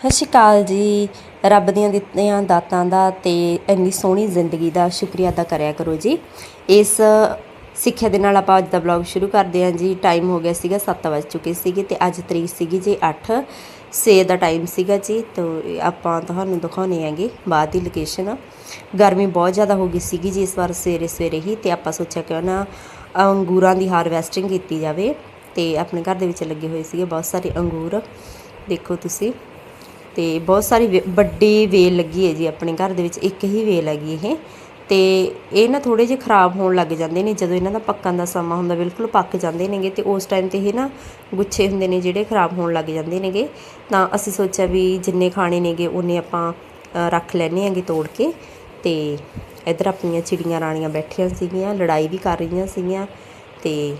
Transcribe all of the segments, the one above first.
ਸਤਿ ਸ਼੍ਰੀ ਅਕਾਲ ਜੀ। ਰੱਬ ਦੀਆਂ ਦਿੱਤੀਆਂ ਦਾਤਾਂ ਦਾ ਤੇ ਇੰਨੀ ਸੋਹਣੀ ਜ਼ਿੰਦਗੀ ਦਾ ਸ਼ੁਕਰੀਆ ਅਦਾ ਕਰਿਆ ਕਰੋ ਜੀ। ਇਸ ਸਿੱਖਿਆ ਦੇ ਨਾਲ ਆਪਾਂ ਅੱਜ ਦਾ ਬਲੌਗ ਸ਼ੁਰੂ ਕਰਦੇ ਹਾਂ ਜੀ। ਟਾਈਮ ਹੋ ਗਿਆ ਸੀਗਾ 7 ਵਜ ਚੁੱਕੇ ਸੀਗੇ ਤੇ ਅੱਜ ਤਰੀਕ ਸੀਗੀ ਜੀ 8 ਸੇ ਦਾ ਟਾਈਮ ਸੀਗਾ ਜੀ, ਤੋਂ ਆਪਾਂ ਤੁਹਾਨੂੰ ਦਿਖਾਉਣੇ ਆਂਗੇ ਬਾਅਦ ਦੀ ਲੋਕੇਸ਼ਨ ਗਰਮੀ ਬਹੁਤ ਜ਼ਿਆਦਾ ਹੋ ਗਈ ਸੀਗੀ ਜੀ ਇਸ ਵਾਰ ਸਵੇਰੇ ਸਵੇਰੇ ਹੀ ਤੇ ਆਪਾਂ ਸੋਚਿਆ ਕਿਉਂ ਨਾ ਅੰਗੂਰਾਂ ਦੀ ਹਾਰਵੈਸਟਿੰਗ ਕੀਤੀ ਜਾਵੇ ਤੇ ਆਪਣੇ ਘਰ ਦੇ ਵਿੱਚ ਲੱਗੇ ਹੋਏ ਸੀਗੇ ਬਹੁਤ ਸਾਰੇ ਅੰਗੂਰ। ਦੇਖੋ ਤੁਸੀਂ। ਤੇ ਬਹੁਤ ਸਾਰੀ ਵੇ- ਵੱਡੀ ਵੇਲ ਲੱਗੀ ਹੈ ਜੀ ਆਪਣੇ ਘਰ ਦੇ ਵਿੱਚ, ਇੱਕ ਹੀ ਵੇਲ ਹੈਗੀ ਇਹ। ਤੇ ਇਹ ਨਾ ਥੋੜੇ ਜਿਹੇ ਖਰਾਬ ਹੋਣ ਲੱਗ ਜਾਂਦੇ ਨੇ, ਜਦੋਂ ਇਹਨਾਂ ਦਾ ਪੱਕਣ ਦਾ ਸਮਾਂ ਹੁੰਦਾ, ਬਿਲਕੁਲ ਪੱਕ ਜਾਂਦੇ ਨੇਗੇ ਤੇ ਉਸ ਟਾਈਮ ਤੇ ਇਹ ਨਾ ਗੁੱਛੇ ਹੁੰਦੇ ਨੇ ਜਿਹੜੇ ਖਰਾਬ ਹੋਣ ਲੱਗ ਜਾਂਦੇ ਨੇਗੇ। ਤਾਂ ਅਸੀਂ ਸੋਚਿਆ ਵੀ ਜਿੰਨੇ ਖਾਣੇ ਨੇਗੇ, ਉਹਨੇ ਆਪਾਂ ਰੱਖ ਲੈਣੇ ਆਂਗੇ ਤੋੜ ਕੇ। ਤੇ ਇੱਧਰ ਆਪਣੀਆਂ ਚਿੜੀਆਂ ਰਾਣੀਆਂ ਬੈਠੀਆਂ ਸੀਗੀਆਂ, ਲੜਾਈ ਵੀ ਕਰ ਰਹੀਆਂ ਸੀਗੀਆਂ ਤੇ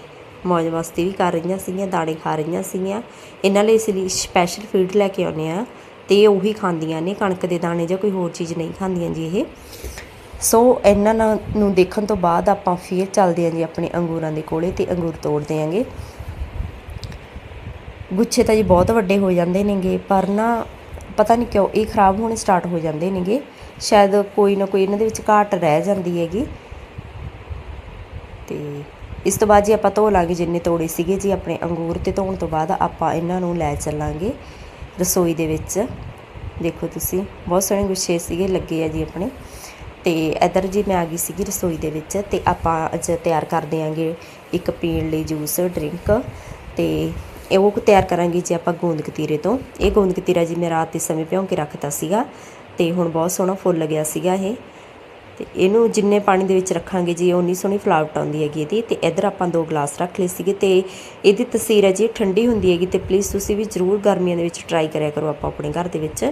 ਮौज ਮਸਤੀ ਵੀ ਕਰ ਰਹੀਆਂ ਸੀਗੀਆਂ, ਦਾਣੇ ਖਾ ਰਹੀਆਂ ਸੀਗੀਆਂ। ਇਹਨਾਂ ਲਈ ਇਸ ਲਈ ਸਪੈਸ਼ਲ ਫੀਡ ਲੈ ਕੇ ਆਉਂਦੇ ਆ ਅਤੇ ਉਹੀ ਖਾਂਦੀਆਂ ਨੇ, ਕਣਕ ਦੇ ਦਾਣੇ ਜਾਂ ਕੋਈ ਹੋਰ ਚੀਜ਼ ਨਹੀਂ ਖਾਂਦੀਆਂ ਜੀ ਇਹ। ਸੋ ਇਹਨਾਂ ਨੂੰ ਦੇਖਣ ਤੋਂ ਬਾਅਦ ਆਪਾਂ ਫੇਰ ਚੱਲਦੇ ਹਾਂ ਜੀ ਆਪਣੇ ਅੰਗੂਰਾਂ ਦੇ ਕੋਲੇ ਤੇ ਅੰਗੂਰ ਤੋੜਦੇ ਆਂਗੇ ਗੁੱਛੇ ਤਾਂ ਜੀ ਬਹੁਤ ਵੱਡੇ ਹੋ ਜਾਂਦੇ ਨੇਗੇ, ਪਰ ਨਾ ਪਤਾ ਨਹੀਂ ਕਿਉਂ ਇਹ ਖਰਾਬ ਹੋਣੇ ਸਟਾਰਟ ਹੋ ਜਾਂਦੇ ਨੇਗੇ। ਸ਼ਾਇਦ ਕੋਈ ਨਾ ਕੋਈ ਇਹਨਾਂ ਦੇ ਵਿੱਚ ਘਾਟ ਰਹਿ ਜਾਂਦੀ ਹੈਗੀ। ਤੇ ਇਸ ਤੋਂ ਬਾਅਦ ਜੀ ਆਪਾਂ ਧੋ ਲਾਂਗੇ ਜਿੰਨੇ ਤੋੜੇ ਸੀਗੇ ਜੀ ਆਪਣੇ ਅੰਗੂਰ, ਤੇ ਧੋਣ ਤੋਂ ਬਾਅਦ ਆਪਾਂ ਇਹਨਾਂ ਨੂੰ ਲੈ ਚੱਲਾਂਗੇ। ਰਸੋਈ ਦੇ ਵਿੱਚ। ਦੇਖੋ ਤੁਸੀਂ, ਬਹੁਤ ਸੋਹਣੇ ਗੁੱਛੇ ਸੀਗੇ, ਲੱਗੇ ਆ ਜੀ ਆਪਣੇ। ਤੇ ਇੱਧਰ ਜੀ ਮੈਂ ਆ ਗਈ ਸੀਗੀ ਰਸੋਈ ਦੇ ਵਿੱਚ ਤੇ ਆਪਾਂ ਅੱਜ ਤਿਆਰ ਕਰ ਦਿਆਂਗੇ ਇੱਕ ਪੀਣ ਲਈ ਜੂਸ, ਡਰਿੰਕ। ਤੇ ਉਹ ਤਿਆਰ ਕਰਾਂਗੇ ਜੀ ਆਪਾਂ ਗੋਂਦ ਕਤੀਰੇ ਤੋਂ। ਇਹ ਗੋਂਦ ਕਤੀਰਾ ਜੀ ਮੈਂ ਰਾਤ ਦੇ ਸਮੇਂ ਭਿਉਂ ਕੇ ਰੱਖਤਾ ਸੀਗਾ ਤੇ ਹੁਣ ਬਹੁਤ ਸੋਹਣਾ ਫੁੱਲ ਗਿਆ ਸੀਗਾ ਇਹ। ਤੇ ਇਹਨੂੰ ਜਿੰਨੇ ਪਾਣੀ ਦੇ ਵਿੱਚ ਰੱਖਾਂਗੇ ਜੀ ਉਨੀ ਸੋਹਣੀ ਫਲਾਵਟ ਆਉਂਦੀ ਹੈਗੀ ਇਹਦੀ ਤੇ ਇੱਧਰ ਆਪਾਂ ਦੋ ਗਲਾਸ ਰੱਖ ਲਏ ਸੀਗੇ ਤੇ ਇਹਦੀ ਤਸੀਰ ਹੈ ਜੀ ਠੰਡੀ ਹੁੰਦੀ ਹੈਗੀ ਤੇ ਪਲੀਜ਼ ਤੁਸੀਂ ਵੀ ਜ਼ਰੂਰ ਗਰਮੀਆਂ ਦੇ ਵਿੱਚ ਟਰਾਈ ਕਰਿਆ ਕਰੋ ਆਪਾਂ ਆਪਣੇ ਘਰ ਦੇ ਵਿੱਚ।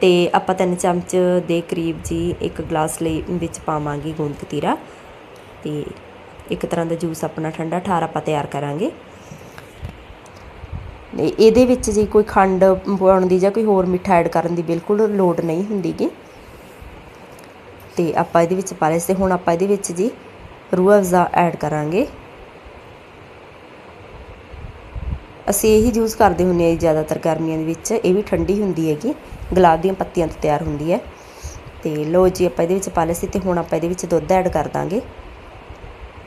ਤੇ ਆਪਾਂ ਤਿੰਨ ਚਮਚ ਦੇ ਕਰੀਬ ਜੀ ਇੱਕ ਗਲਾਸ ਲਈ ਵਿੱਚ ਪਾਵਾਂਗੇ ਗੋਂਦ ਕਤੀਰਾ ਤੇ ਇੱਕ ਤਰ੍ਹਾਂ ਦਾ ਜੂਸ ਆਪਣਾ ਠੰਡਾ ਠਾਰ ਆਪਾਂ ਤਿਆਰ ਕਰਾਂਗੇ। ਇਹਦੇ ਵਿੱਚ ਜੀ ਕੋਈ ਖੰਡ ਪਾਉਣ ਦੀ ਜਾਂ ਕੋਈ ਹੋਰ ਮਿੱਠਾ ਐਡ ਕਰਨ ਦੀ ਬਿਲਕੁਲ ਲੋੜ ਨਹੀਂ ਹੁੰਦੀਗੀ ਤੇ ਆਪਾਂ ਇਹਦੇ ਵਿੱਚ ਪਾ ਲਏ ਸੀ ਹੁਣ ਆਪਾਂ ਇਹਦੇ ਵਿੱਚ ਜੀ ਰੂਹ ਅਫਜ਼ਾ ਐਡ ਕਰਾਂਗੇ। ਅਸੀਂ ਇਹੀ ਯੂਜ਼ ਕਰਦੇ ਹੁੰਦੇ ਹਾਂ ਜੀ ਜ਼ਿਆਦਾਤਰ ਗਰਮੀਆਂ ਦੇ ਵਿੱਚ। ਇਹ ਵੀ ਠੰਡੀ ਹੁੰਦੀ ਹੈਗੀ, ਗੁਲਾਬ ਦੀਆਂ ਪੱਤੀਆਂ ਤੋਂ ਤਿਆਰ ਹੁੰਦੀ ਹੈ। ਤੇ ਲੋ ਜੀ ਆਪਾਂ ਇਹਦੇ ਵਿੱਚ ਪਾ ਲਏ ਸੀ ਤੇ ਹੁਣ ਆਪਾਂ ਇਹਦੇ ਵਿੱਚ ਦੁੱਧ ਐਡ ਕਰ ਦਾਂਗੇ।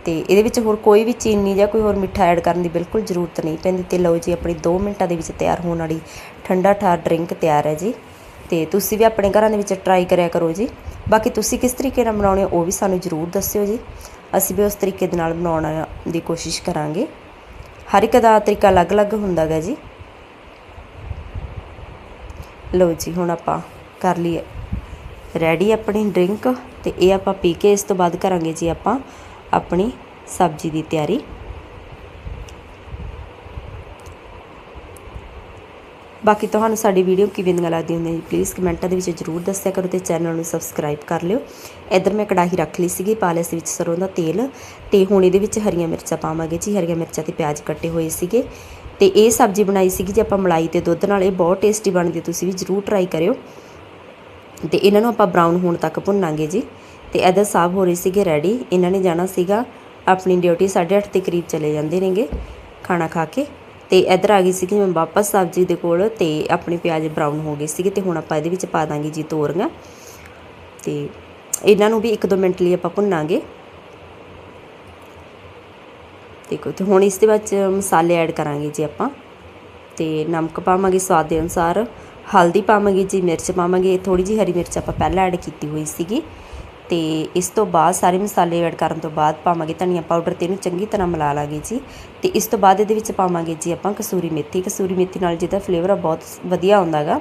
ਤੇ ਇਹਦੇ ਵਿੱਚ ਹੋਰ ਕੋਈ ਵੀ ਚੀਨੀ ਜਾਂ ਕੋਈ ਹੋਰ ਮਿੱਠਾ ਐਡ ਕਰਨ ਦੀ ਬਿਲਕੁਲ ਜ਼ਰੂਰਤ ਨਹੀਂ ਪੈਂਦੀ ਤੇ ਲਓ ਜੀ ਆਪਣੀ 2 ਮਿੰਟਾਂ ਦੇ ਵਿੱਚ ਤਿਆਰ ਹੋਣ ਵਾਲੀ ਠੰਡਾ ਠਾਰ ਡਰਿੰਕ ਤਿਆਰ ਹੈ ਜੀ। ਤੇ ਤੁਸੀਂ ਵੀ ਆਪਣੇ ਘਰਾਂ ਦੇ ਵਿੱਚ ਟਰਾਈ ਕਰਿਆ ਕਰੋ ਜੀ। ਬਾਕੀ ਤੁਸੀਂ ਕਿਸ ਤਰੀਕੇ ਨਾਲ ਬਣਾਉਣੇ ਹੋ, ਉਹ ਵੀ ਸਾਨੂੰ ਜ਼ਰੂਰ ਦੱਸਿਓ ਜੀ। ਅਸੀਂ ਵੀ ਉਸ ਤਰੀਕੇ ਦੇ ਨਾਲ ਬਣਾਉਣ ਦੀ ਕੋਸ਼ਿਸ਼ ਕਰਾਂਗੇ। ਹਰ ਇੱਕ ਦਾ ਤਰੀਕਾ ਅਲੱਗ-ਅਲੱਗ ਹੁੰਦਾ ਗਾ ਜੀ। ਲਓ ਜੀ, ਹੁਣ ਆਪਾਂ ਕਰ ਲਈਏ। ਰੈਡੀ ਆਪਣੀ ਡਰਿੰਕ ਤੇ ਇਹ ਆਪਾਂ ਪੀ ਕੇ ਇਸ ਤੋਂ ਬਾਅਦ ਕਰਾਂਗੇ ਜੀ ਆਪਾਂ ਆਪਣੀ ਸਬਜ਼ੀ ਦੀ ਤਿਆਰੀ। ਬਾਕੀ ਤੁਹਾਨੂੰ ਸਾਡੀ ਵੀਡੀਓ ਕਿਵੇਂ ਦੀਆਂ ਲੱਗਦੀਆਂ ਨੇ ਪਲੀਜ਼ ਕਮੈਂਟਾਂ ਦੇ ਵਿੱਚ ਜਰੂਰ ਦੱਸਿਆ ਕਰੋ ਤੇ ਚੈਨਲ ਨੂੰ ਸਬਸਕ੍ਰਾਈਬ ਕਰ ਲਿਓ। ਇੱਧਰ ਮੈਂ ਕੜਾਹੀ ਰੱਖ ਲਈ ਸੀਗੀ ਪਾ ਲਿਆ ਸੀ ਵਿੱਚ ਸਰੋਂ ਦਾ ਤੇਲ ਤੇ ਹੁਣ ਇਹਦੇ ਵਿੱਚ ਹਰੀਆਂ ਮਿਰਚਾਂ ਪਾਵਾਂਗੇ ਜੀ। ਹਰੀਆਂ ਮਿਰਚਾਂ ਤੇ ਪਿਆਜ਼ ਕੱਟੇ ਹੋਏ ਸੀਗੇ ਤੇ ਇਹ ਸਬਜ਼ੀ ਬਣਾਈ ਸੀਗੀ ਜੇ ਆਪਾਂ ਮਲਾਈ ਤੇ ਦੁੱਧ ਨਾਲ। ਇਹ ਬਹੁਤ ਟੇਸਟੀ ਬਣਦੀ, ਤੁਸੀਂ ਵੀ ਜਰੂਰ ਟਰਾਈ ਕਰਿਓ। ਤੇ ਇਹਨਾਂ ਨੂੰ ਆਪਾਂ ਬਰਾਊਨ ਹੋਣ ਤੱਕ ਭੁੰਨਾਂਗੇ ਜੀ। ਤੇ ਇਹਦਾ ਸਾਫ਼ ਹੋ ਰਹੀ ਸੀਗੇ ਰੈਡੀ ਇਹਨਾਂ ਨੇ ਜਾਣਾ ਸੀਗਾ, ਆਪਣੀ ਡਿਊਟੀ 8:30 ਦੇ ਕਰੀਬ ਚਲੇ ਜਾਂਦੇ ਨੇਗੇ, ਖਾਣਾ ਖਾ ਕੇ। ਤੇ ਇੱਧਰ ਆ ਗਈ ਸੀਗੀ ਮੈਂ ਵਾਪਸ ਸਬਜ਼ੀ ਦੇ ਕੋਲ ਤੇ ਆਪਣੇ ਪਿਆਜ਼ ਬਰਾਊਨ ਹੋ ਗਏ ਸੀਗੇ ਤੇ ਹੁਣ ਆਪਾਂ ਇਹਦੇ ਵਿੱਚ ਪਾ ਦਾਂਗੇ ਜੀ ਤੋਰੀਆਂ। ਤੇ ਇਹਨਾਂ ਨੂੰ ਵੀ 1-2 ਮਿੰਟ ਲਈ ਆਪਾਂ ਭੁੰਨਾਂਗੇ। ਦੇਖੋ, ਤੇ ਹੁਣ ਇਸ ਦੇ ਵਿੱਚ ਮਸਾਲੇ ਐਡ ਕਰਾਂਗੇ ਜੀ ਆਪਾਂ। ਤੇ ਨਮਕ ਪਾਵਾਂਗੇ ਸਵਾਦ ਦੇ ਅਨੁਸਾਰ, ਹਲਦੀ ਪਾਵਾਂਗੇ ਜੀ, ਮਿਰਚ ਪਾਵਾਂਗੇ। ਥੋੜੀ ਜੀ ਹਰੀ ਮਿਰਚ ਆਪਾਂ ਪਹਿਲਾਂ ਐਡ ਕੀਤੀ ਹੋਈ ਸੀਗੀ। ਤੇ ਇਸ ਤੋਂ ਬਾਅਦ ਸਾਰੇ ਮਸਾਲੇ ਐਡ ਕਰਨ ਤੋਂ ਬਾਅਦ ਪਾਵਾਂਗੇ ਧਨੀਆ ਪਾਊਡਰ ਤੇ ਇਹਨੂੰ ਚੰਗੀ ਤਰ੍ਹਾਂ ਮਿਲਾ ਲਾਂਗੇ ਜੀ। ਤੇ ਇਸ ਤੋਂ ਬਾਅਦ ਇਹਦੇ ਵਿੱਚ ਪਾਵਾਂਗੇ ਜੀ ਆਪਾਂ ਕਸੂਰੀ ਮੇਥੀ। ਕਸੂਰੀ ਮੇਥੀ ਨਾਲ ਜਿਹਦਾ ਫਲੇਵਰ ਆ ਬਹੁਤ ਵਧੀਆ ਆਉਂਦਾਗਾ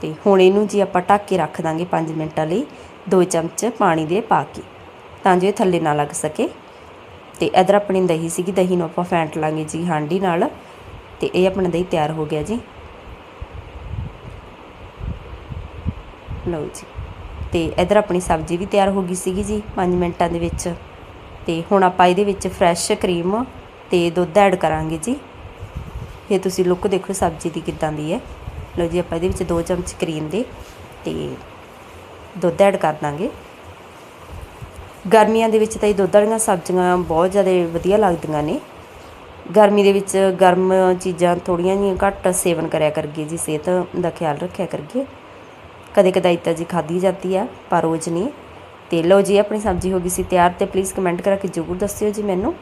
ਤੇ ਹੁਣ ਇਹਨੂੰ ਜੀ ਆਪਾਂ ਢੱਕ ਕੇ ਰੱਖ ਦਾਂਗੇ 5 ਮਿੰਟਾਂ ਲਈ 2 ਚਮਚ ਪਾਣੀ ਦੇ ਪਾ ਕੇ, ਤਾਂ ਜੋ ਇਹ ਥੱਲੇ ਨਾ ਲੱਗ ਸਕੇ। ਤੇ ਇਧਰ ਆਪਣੀ ਦਹੀਂ ਸੀਗੀ, ਦਹੀਂ ਨੂੰ ਆਪਾਂ ਫੈਂਟ ਲਾਂਗੇ ਜੀ ਹਾਂਡੀ ਨਾਲ। ਤੇ ਇਹ ਆਪਣਾ ਦਹੀਂ ਤਿਆਰ ਹੋ ਗਿਆ ਜੀ। ਲਓ ਜੀ। ਤੇ ਇਧਰ ਆਪਣੀ ਸਬਜ਼ੀ ਵੀ ਤਿਆਰ ਹੋ ਗਈ ਸੀਗੀ ਜੀ 5 ਮਿੰਟਾਂ ਦੇ ਵਿੱਚ। ਤੇ ਹੁਣ ਆਪਾਂ ਇਹਦੇ ਵਿੱਚ ਫਰੈਸ਼ ਕਰੀਮ ਤੇ ਦੁੱਧ ਐਡ ਕਰਾਂਗੇ ਜੀ। ਇਹ ਤੁਸੀਂ ਲੁੱਕ ਦੇਖੋ ਸਬਜ਼ੀ ਦੀ ਕਿੱਦਾਂ ਦੀ ਹੈ। ਲਓ ਜੀ, ਆਪਾਂ ਇਹਦੇ ਵਿੱਚ 2 ਚਮਚ ਕਰੀਮ ਦੇ ਤੇ ਦੁੱਧ ਐਡ ਕਰ ਦਾਂਗੇ। ਗਰਮੀਆਂ ਦੇ ਵਿੱਚ ਤਾਂ ਇਹ ਦੁੱਧ ਵਾਲੀਆਂ ਸਬਜ਼ੀਆਂ ਬਹੁਤ ਜ਼ਿਆਦਾ ਵਧੀਆ ਲੱਗਦੀਆਂ ਨੇ। ਗਰਮੀ ਦੇ ਵਿੱਚ ਗਰਮ ਚੀਜ਼ਾਂ ਥੋੜੀਆਂ ਜਿਹੀਆਂ ਘੱਟ ਸੇਵਨ ਕਰਿਆ ਕਰੀਏ ਜੀ, ਸਿਹਤ ਦਾ ਖਿਆਲ ਰੱਖਿਆ ਕਰੀਏ। ਕਦੇ ਕਦਾਈ ਤਾਂ ਜੀ ਖਾਧੀ ਜਾਂਦੀ ਆ, ਪਰ ਰੋਜ਼ ਨਹੀਂ। ਤੇ ਲਓ ਜੀ, ਆਪਣੀ ਸਬਜ਼ੀ ਹੋ ਗਈ ਸੀ ਤਿਆਰ ਤੇ ਪਲੀਜ਼ ਕਮੈਂਟ ਕਰਾ ਕੇ ਜ਼ਰੂਰ ਦੱਸਿਓ ਜੀ ਮੈਨੂੰ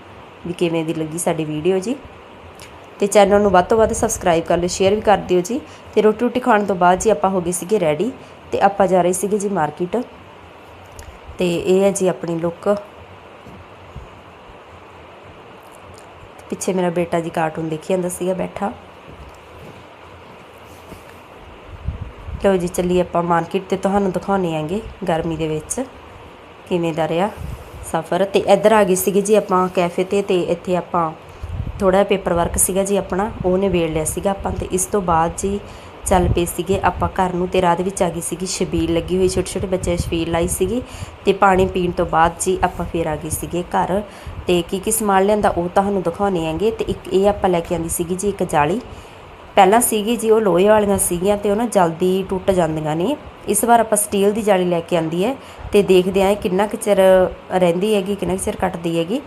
ਵੀ ਕਿਵੇਂ ਦੀ ਲੱਗੀ ਸਾਡੀ ਵੀਡੀਓ ਜੀ। ਤੇ ਚੈਨਲ ਨੂੰ ਵੱਧ ਤੋਂ ਵੱਧ ਸਬਸਕ੍ਰਾਈਬ ਕਰ ਲਿਓ ਸ਼ੇਅਰ ਵੀ ਕਰ ਦਿਓ ਜੀ। ਤੇ ਰੋਟੀ ਰੋਟੀ ਖਾਣ ਤੋਂ ਬਾਅਦ ਜੀ ਆਪਾਂ ਹੋ ਗਏ ਸੀਗੇ ਰੈਡੀ ਤੇ ਆਪਾਂ ਜਾ ਰਹੇ ਸੀਗੇ ਜੀ ਮਾਰਕੀਟ ਤੇ ਇਹ ਹੈ ਜੀ ਆਪਣੀ ਲੁੱਕ ਪਿੱਛੇ ਮੇਰਾ ਬੇਟਾ ਜੀ ਕਾਰਟੂਨ ਦੇਖੀ ਜਾਂਦਾ ਸੀਗਾ ਬੈਠਾ। ਲਓ ਜੀ ਚੱਲੀ ਆਪਾਂ ਮਾਰਕੀਟ ਤੇ, ਤੁਹਾਨੂੰ ਦਿਖਾਉਣੇ ਆਂਗੇ ਗਰਮੀ ਦੇ ਵਿੱਚ ਕਿਵੇਂ ਦਾ ਰਿਹਾ ਸਫ਼ਰ। ਤੇ ਇੱਧਰ ਆ ਗਏ ਸੀਗੇ ਜੀ ਆਪਾਂ ਕੈਫੇ ਤੇ ਤੇ ਇੱਥੇ ਆਪਾਂ ਥੋੜਾ ਪੇਪਰ ਵਰਕ ਸੀਗਾ ਜੀ ਆਪਣਾ, ਉਹ ਨਿਬੇੜ ਲਿਆ ਸੀਗਾ ਆਪਾਂ ਤੇ ਇਸ ਤੋਂ ਬਾਅਦ ਜੀ ਚੱਲ ਪਏ ਸੀਗੇ ਆਪਾਂ ਘਰ ਨੂੰ ਤੇ ਰਾਹ ਦੇ ਵਿੱਚ ਆ ਗਈ ਸੀਗੀ ਛਬੀਲ ਲੱਗੀ ਹੋਈ, ਛੋਟੇ ਛੋਟੇ ਬੱਚੇ ਛਬੀਲ ਲਾਈ ਸੀਗੀ ਤੇ ਪਾਣੀ ਪੀਣ ਤੋਂ ਬਾਅਦ ਜੀ ਆਪਾਂ ਫੇਰ ਆ ਗਏ ਸੀਗੇ ਘਰ। ਤੇ ਕੀ ਕੀ ਸਮਾਨ ਲਿਆਂਦਾ ਉਹ ਤੁਹਾਨੂੰ ਦਿਖਾਉਣੇ ਆਂਗੇ ਤੇ ਇੱਕ ਇਹ ਆਪਾਂ ਲੈ ਕੇ ਆਂਦੀ ਸੀਗੀ ਜੀ ਇੱਕ ਜਾਲੀ। ਪਹਿਲਾਂ ਸੀਗੀ ਜੀ, ਉਹ ਲੋਹੇ ਵਾਲੀਆਂ ਸੀਗੀਆਂ ਤੇ ਉਹ ਨਾ ਜਲਦੀ ਟੁੱਟ ਜਾਂਦੀਆਂ ਨੇ। ਇਸ ਵਾਰ ਆਪਾਂ ਸਟੀਲ ਦੀ ਜਾਲੀ ਲੈ ਕੇ ਆਂਦੀ ਹੈ ਤੇ ਦੇਖਦੇ ਆਂ ਇਹ ਕਿੰਨਾ ਕੁ ਚਿਰ ਰਹਿੰਦੀ ਹੈਗੀ, ਕਿੰਨਾ ਕੁ ਚਿਰ ਕੱਟਦੀ ਹੈਗੀ।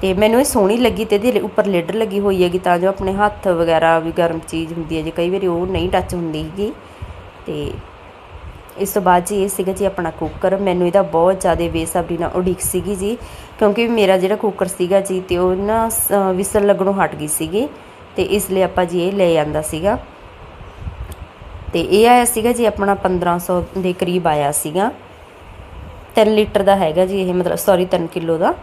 ਤੇ ਮੈਨੂੰ ਇਹ ਸੋਹਣੀ ਲੱਗੀ ਤੇ ਇਹਦੇ ਉੱਪਰ ਲਿਡ ਲੱਗੀ ਹੋਈ ਹੈਗੀ ਤਾਂ ਜੋ ਆਪਣੇ ਹੱਥ ਵਗੈਰਾ ਵੀ ਗਰਮ ਚੀਜ਼ ਹੁੰਦੀ ਹੈ ਜੇ ਕਈ ਵਾਰੀ ਉਹ ਨਹੀਂ ਟੱਚ ਹੁੰਦੀ ਹੈਗੀ। ਤੇ ਇਸ ਤੋਂ ਬਾਅਦ ਜੀ ਇਹ ਸੀਗਾ ਜੀ ਆਪਣਾ ਕੁੱਕਰ ਮੈਨੂੰ ਇਹਦਾ ਬਹੁਤ ਜ਼ਿਆਦਾ ਬੇਸਬਰੀ ਨਾਲ ਉਡੀਕ ਸੀਗੀ ਜੀ, ਕਿਉਂਕਿ ਮੇਰਾ ਜਿਹੜਾ ਕੁੱਕਰ ਸੀਗਾ ਜੀ ਤੇ ਉਹ ਨਾ ਵਿਸਲ ਲੱਗਣੋਂ ਹਟ ਗਈ ਸੀਗੀ। ਤੇ ਇਸ ਲਈ ਆਪਾਂ ਜੀ ਇਹ ਲੈ ਆਂਦਾ ਸੀਗਾ। ਤੇ ਇਹ ਆਇਆ ਸੀਗਾ ਜੀ ਆਪਣਾ 1500 ਦੇ ਕਰੀਬ ਆਇਆ ਸੀਗਾ। 3 ਲੀਟਰ ਦਾ ਹੈਗਾ ਜੀ ਇਹ, ਮਤਲਬ ਸੌਰੀ 3 ਕਿਲੋ ਦਾ।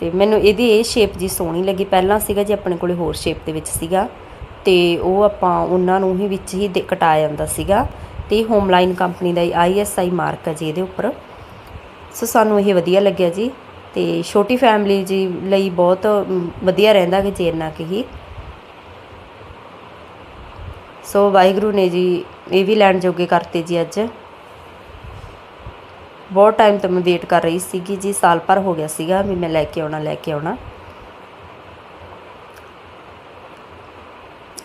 ਤੇ ਮੈਨੂੰ ਇਹਦੀ ਇਹ ਸ਼ੇਪ ਜੀ ਸੋਹਣੀ ਲੱਗੀ। ਪਹਿਲਾਂ ਸੀਗਾ ਜੀ ਆਪਣੇ ਕੋਲੇ ਹੋਰ ਸ਼ੇਪ ਦੇ ਵਿੱਚ ਸੀਗਾ। ਤੇ ਉਹ ਆਪਾਂ ਉਹਨਾਂ ਨੂੰ ਹੀ ਵਿੱਚ ਹੀ ਦੇ- ਕਟਾ ਜਾਂਦਾ ਸੀਗਾ। ਤੇ ਹੋਮਲਾਈਨ ਕੰਪਨੀ ਦਾ ਆਈਐਸਆਈ ਮਾਰਕ ਹੈ ਜੀ ਇਹਦੇ ਉੱਪਰ। ਸੋ ਸਾਨੂੰ ਇਹ ਵਧੀਆ ਲੱਗਿਆ ਜੀ। ਅਤੇ ਛੋਟੀ ਫੈਮਿਲੀ ਜੀ ਲਈ ਬਹੁਤ ਵਧੀਆ ਰਹਿੰਦਾ ਕਿ ਚੇਰਨਾ ਕਿ ਹੀ ਸੋ ਵਾਹਿਗੁਰੂ ਨੇ ਜੀ ਇਹ ਵੀ ਲੈਣ ਜੋਗੇ ਕਰਤੇ ਜੀ ਅੱਜ। ਬਹੁਤ ਟਾਈਮ ਤੋਂ ਮੈਂ ਵੇਟ ਕਰ ਰਹੀ ਸੀਗੀ ਜੀ, ਸਾਲ ਭਰ ਹੋ ਗਿਆ ਸੀਗਾ ਵੀ ਮੈਂ ਲੈ ਕੇ ਆਉਣਾ, ਲੈ ਕੇ ਆਉਣਾ।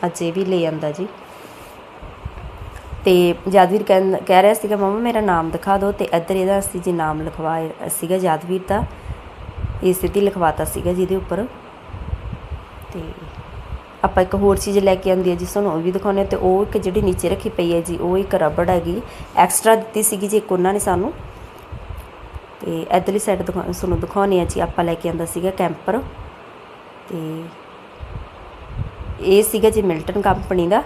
ਅੱਜ ਇਹ ਵੀ ਲੈ ਆਂਦਾ ਜੀ। ਤੇ ਜਾਦਵੀਰ ਕਹਿੰ- ਕਹਿ ਰਿਹਾ ਸੀਗਾ, ਮਮਾ ਮੇਰਾ ਨਾਮ ਦਿਖਾ ਦਿਓ ਤੇ ਇੱਧਰ ਇਹਦਾ ਅਸੀਂ ਜੀ ਨਾਮ ਲਿਖਵਾਇਆ ਸੀਗਾ ਜਾਦਵੀਰ ਦਾ। ਇਹ ਸਿੱਧੀ ਲਿਖਵਾਤਾ ਸੀਗਾ ਜਿਹਦੇ ਉੱਪਰ। ਤੇ ਆਪਾਂ ਇੱਕ ਹੋਰ ਚੀਜ਼ ਲੈ ਕੇ ਆਉਂਦੀ ਹੈ ਜੀ, ਤੁਹਾਨੂੰ ਉਹ ਵੀ ਦਿਖਾਉਂਦੇ ਹਾਂ। ਤੇ ਉਹ ਇੱਕ ਜਿਹੜੀ ਨੀਚੇ ਰੱਖੀ ਪਈ ਹੈ ਜੀ, ਉਹ ਇੱਕ ਰਬੜ ਹੈਗੀ। ਐਕਸਟਰਾ ਦਿੱਤੀ ਸੀਗੀ ਜੀ ਇੱਕ ਉਹਨਾਂ ਨੇ ਸਾਨੂੰ। ਤੇ ਇਧਰਲੀ ਸਾਈਡ ਤੁਹਾਨੂੰ ਦਿਖਾਉਣੀ ਆ ਜੀ, ਆਪਾਂ ਲੈ ਕੇ ਆਂਦਾ ਸੀਗਾ ਕੈਂਪਰ। ਤੇ ਇਹ ਸੀਗਾ ਜੀ ਮਿਲਟਨ ਕੰਪਨੀ ਦਾ।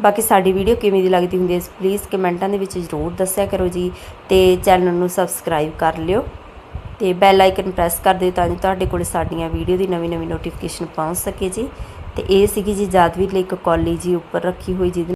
ਬਾਕੀ ਸਾਡੀ ਵੀਡੀਓ ਕਿਵੇਂ ਦੀ ਲੱਗਦੀ ਹੁੰਦੀ ਹੈ ਪਲੀਜ਼ ਕਮੈਂਟਾਂ ਦੇ ਵਿੱਚ ਜ਼ਰੂਰ ਦੱਸਿਆ ਕਰੋ ਜੀ। ਤੇ ਚੈਨਲ ਨੂੰ ਸਬਸਕ੍ਰਾਈਬ ਕਰ ਲਿਓ। ਤੇ ਬੈਲ ਆਈਕਨ ਪ੍ਰੈਸ ਕਰ ਦਿਓ ਤਾਂ ਜੋ ਤੁਹਾਡੇ ਕੋਲ ਸਾਡੀਆਂ ਵੀਡੀਓ ਦੀ ਨਵੀਂ ਨਵੀਂ ਨੋਟੀਫਿਕੇਸ਼ਨ ਪਹੁੰਚ ਸਕੇ ਜੀ। ਤੇ ਇਹ ਸੀਗੀ ਜੀ ਜਾਦਵੀਰ ਲਈ ਇੱਕ ਕੌਲੀ ਜੀ ਉੱਪਰ ਰੱਖੀ ਹੋਈ ਜਿਹਦੇ